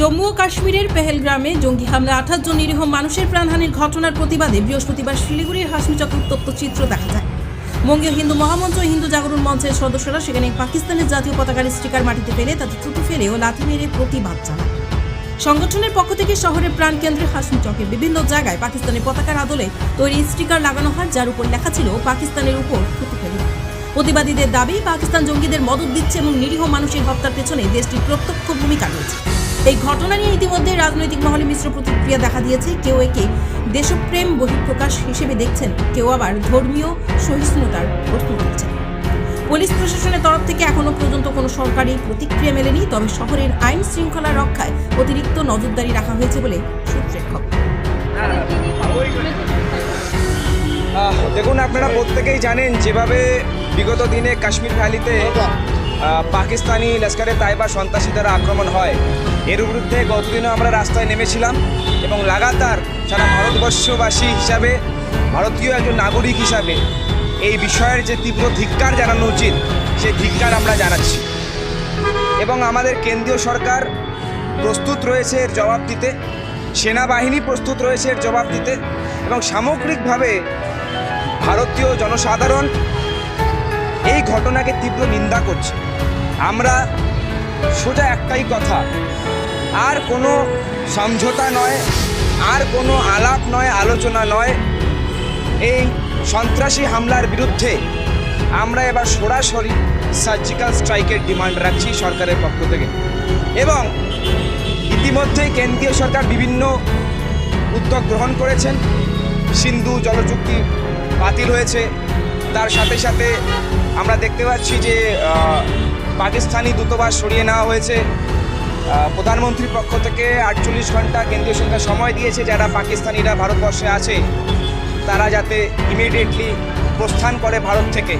জম্মু ও কাশ্মীরের পেহেলগ্রামে জঙ্গি হামলা আঠাশ জন নিরীহ মানুষের প্রাণহানির ঘটনার প্রতিবাদে বৃহস্পতিবার শিলিগুড়ির হাসমিচক উত্তপ্ত চিত্র দেখা যায়। বঙ্গীয় হিন্দু মহামঞ্চ ও হিন্দু জাগরণ মঞ্চের সদস্যরা সেখানে পাকিস্তানের জাতীয় পতাকার স্টিকার মাটিতে ফেলে তাতে থুতু ফেলে ও লাথি মেরে প্রতিবাদ জানায়। সংগঠনের পক্ষ থেকে শহরের প্রাণকেন্দ্রে হাসমি বিভিন্ন জায়গায় পাকিস্তানের পতাকার আদলে তৈরি স্টিকার লাগানো হয়, যার উপর লেখা ছিল, পাকিস্তানের উপর থুতু ফেলুন প্রতিবাদীদের দাবি, পাকিস্তান জঙ্গিদের মদত দিচ্ছে এবং নিরীহ মানুষের হত্যার পেছনে দেশটির প্রত্যক্ষ ভূমিকা রয়েছে। এই ঘটনা নিয়ে ইতিমধ্যে রাজনৈতিক মহলে মিশ্র প্রতিক্রিয়া দেখা দিয়েছে। কেউ একে দেশপ্রেম বহিঃপ্রকাশ হিসেবে দেখছেন, কেউ আবার ধর্মীয় সহিষ্ণুতার প্রশ্ন তুলছেন। পুলিশ প্রশাসনের তরফ থেকে এখনও পর্যন্ত কোনো সরকারি প্রতিক্রিয়া মেলেনি, তবে শহরের আইন শৃঙ্খলা রক্ষায় অতিরিক্ত নজরদারি রাখা হয়েছে বলে সূত্রের খবর। দেখুন, আপনারা প্রত্যেকেই জানেন, যেভাবে বিগত দিনে কাশ্মীর ভ্যালিতে পাকিস্তানি লস্করে তাইবা সন্ত্রাসী দ্বারা আক্রমণ হয়। এর বিরুদ্ধে গতদিনও আমরা রাস্তায় নেমেছিলাম এবং লাগাতার সারা ভারতবর্ষবাসী হিসাবে, ভারতীয় একজন নাগরিক হিসাবে এই বিষয়ের যে তীব্র ধিক্কার জানানো উচিত সেই ধিক্কার আমরা জানাচ্ছি। এবং আমাদের কেন্দ্রীয় সরকার প্রস্তুত রয়েছে এর জবাব দিতে, সেনাবাহিনী প্রস্তুত রয়েছে এর জবাব দিতে এবং সামগ্রিকভাবে ভারতীয় জনসাধারণ এই ঘটনাকে তীব্র নিন্দা করছে। আমরা সোজা একটাই কথা। আর কোনো সমঝোতা নয়, আর কোনো আলাপ নয়, আলোচনা নয়। এই সন্ত্রাসী হামলার বিরুদ্ধে আমরা এবার সরাসরি সার্জিক্যাল স্ট্রাইকের ডিমান্ড রাখছি সরকারের পক্ষ থেকে। এবং ইতিমধ্যেই কেন্দ্রীয় সরকার বিভিন্ন উদ্যোগ গ্রহণ করেছেন। সিন্ধু জলচুক্তি বাতিল হয়েছে। তার সাথে সাথে আমরা দেখতে পাচ্ছি যে পাকিস্তানি দূতাবাস সরিয়ে নেওয়া হয়েছে। প্রধানমন্ত্রীর পক্ষ থেকে আটচল্লিশ ঘণ্টা কেন্দ্রীয় সরকার সময় দিয়েছে যারা পাকিস্তানিরা ভারতবর্ষে আছে, তারা যাতে ইমিডিয়েটলি প্রস্থান করে ভারত থেকে।